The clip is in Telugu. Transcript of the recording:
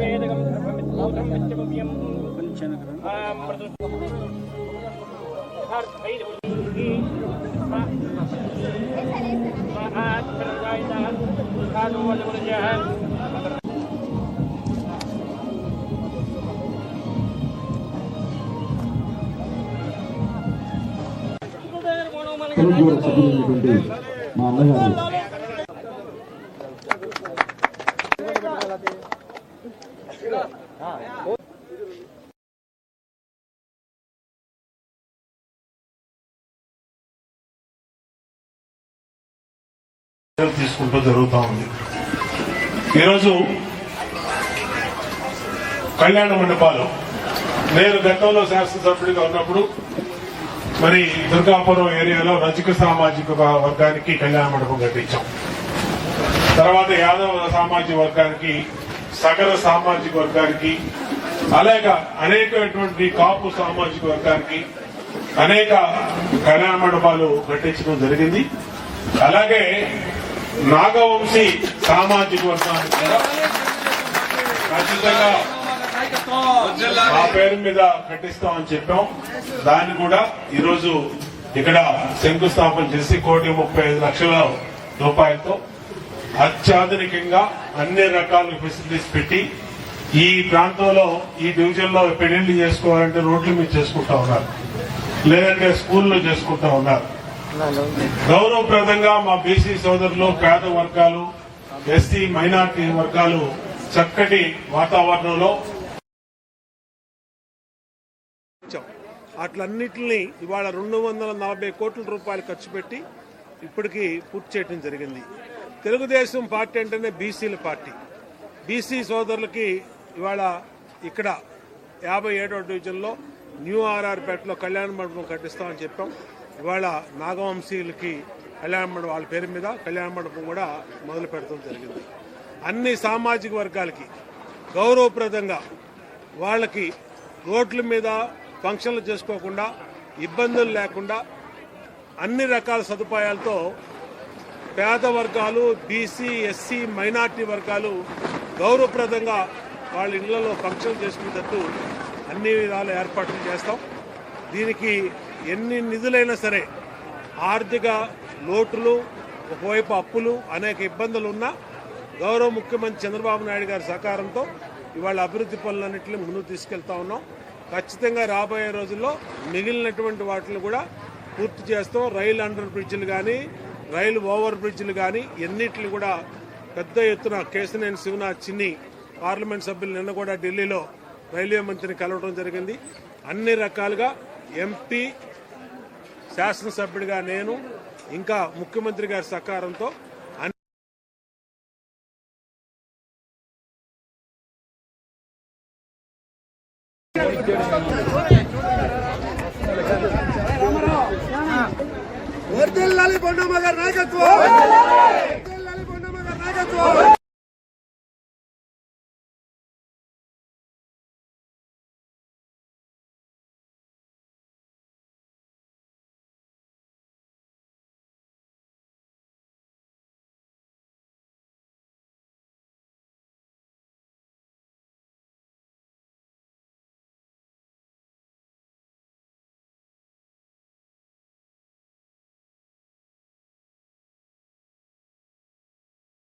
వేదకం సర్వమిత్రోతం నిత్యమవ్యం తెలుగు కూడా సభ్యులైనటువంటి మా అన్నగారు చర్యలు తీసుకుంటూ జరుగుతూ ఉంది. ఈరోజు కళ్యాణ మండపాలు. నేను గతంలో శాసనసభ్యుడిగా ఉన్నప్పుడు మరి దుర్గాపురం ఏరియాలో రజక సామాజిక వర్గానికి కళ్యాణ మండపం కట్టించాం. తర్వాత యాదవ సామాజిక వర్గానికి సగర సామాజిక వర్గానికి అలాగే అనేకటువంటి కాపు సామాజిక వర్గానికి అనేక కళ్యాణ మండపాలు కట్టించడం జరిగింది. అలాగే నాగవంశీ సామాజిక వర్గానికి కూడా ఖచ్చితంగా ఆ పేరు మీద కట్టిస్తామని చెప్పాం. దాన్ని కూడా ఈరోజు ఇక్కడ శంకుస్థాపన చేసి కోటి ముప్పై ఐదు లక్షల రూపాయలతో అత్యాధునికంగా అన్ని రకాల ఫెసిలిటీస్ పెట్టి ఈ ప్రాంతంలో ఈ డివిజన్లో పెళ్ళిళ్ళు చేసుకోవాలంటే రోడ్ల మీద చేసుకుంటా ఉన్నారు. లేదంటే స్కూల్లో చేసుకుంటా ఉన్నారు. గౌరవప్రదంగా మా బీసీ సోదరులు పేద వర్గాలు ఎస్సీ మైనార్టీ వర్గాలు చక్కటి వాతావరణంలో ఇచ్చాం ఇవాళ రెండు వందల నలభై కోట్ల రూపాయలు ఖర్చు పెట్టి ఇప్పటికీ పూర్తి చేయడం జరిగింది. తెలుగుదేశం పార్టీ అంటేనే బీసీల పార్టీ. బీసీ సోదరులకి ఇవాళ ఇక్కడ యాభై ఏడో డివిజన్లో న్యూ ఆర్ఆర్పేటలో కళ్యాణ మండపం కట్టిస్తామని చెప్పాం. ఇవాళ నాగవంశీయులకి కళ్యాణ మండపం వాళ్ళ పేరు మీద కళ్యాణ మండపం కూడా మొదలు పెడతాం జరిగింది. అన్ని సామాజిక వర్గాలకి గౌరవప్రదంగా వాళ్ళకి రోడ్ల మీద ఫంక్షన్లు చేసుకోకుండా ఇబ్బందులు లేకుండా అన్ని రకాల సదుపాయాలతో పేద వర్గాలు బీసీ ఎస్సీ మైనార్టీ వర్గాలు గౌరవప్రదంగా వాళ్ళ ఇళ్ళలో ఫంక్షన్ చేసుకునేటట్టు అన్ని విధాల ఏర్పాట్లు చేస్తాం. దీనికి ఎన్ని నిధులైనా సరే ఆర్థిక లోటులు ఒకవైపు అప్పులు అనేక ఇబ్బందులు ఉన్నా గౌరవ ముఖ్యమంత్రి చంద్రబాబు నాయుడు గారి సహకారంతో ఇవాళ అభివృద్ధి పనులన్నింటినీ ముందుకు తీసుకెళ్తా ఉన్నాం. ఖచ్చితంగా రాబోయే రోజుల్లో మిగిలినటువంటి వాటిని కూడా పూర్తి చేస్తాం. రైలు అండర్ బ్రిడ్జ్లు కానీ రైలు ఓవర్ బ్రిడ్జ్లు కానీ ఎన్నిటిని కూడా పెద్ద ఎత్తున కేశినేని శివనాథ్ చిన్ని పార్లమెంట్ సభ్యులు నిన్న కూడా ఢిల్లీలో రైల్వే మంత్రిని కలవడం జరిగింది. అన్ని రకాలుగా ఎంపీ శాసనసభ్యుడిగా నేను ఇంకా ముఖ్యమంత్రి గారి సహకారంతో అన్ని 와!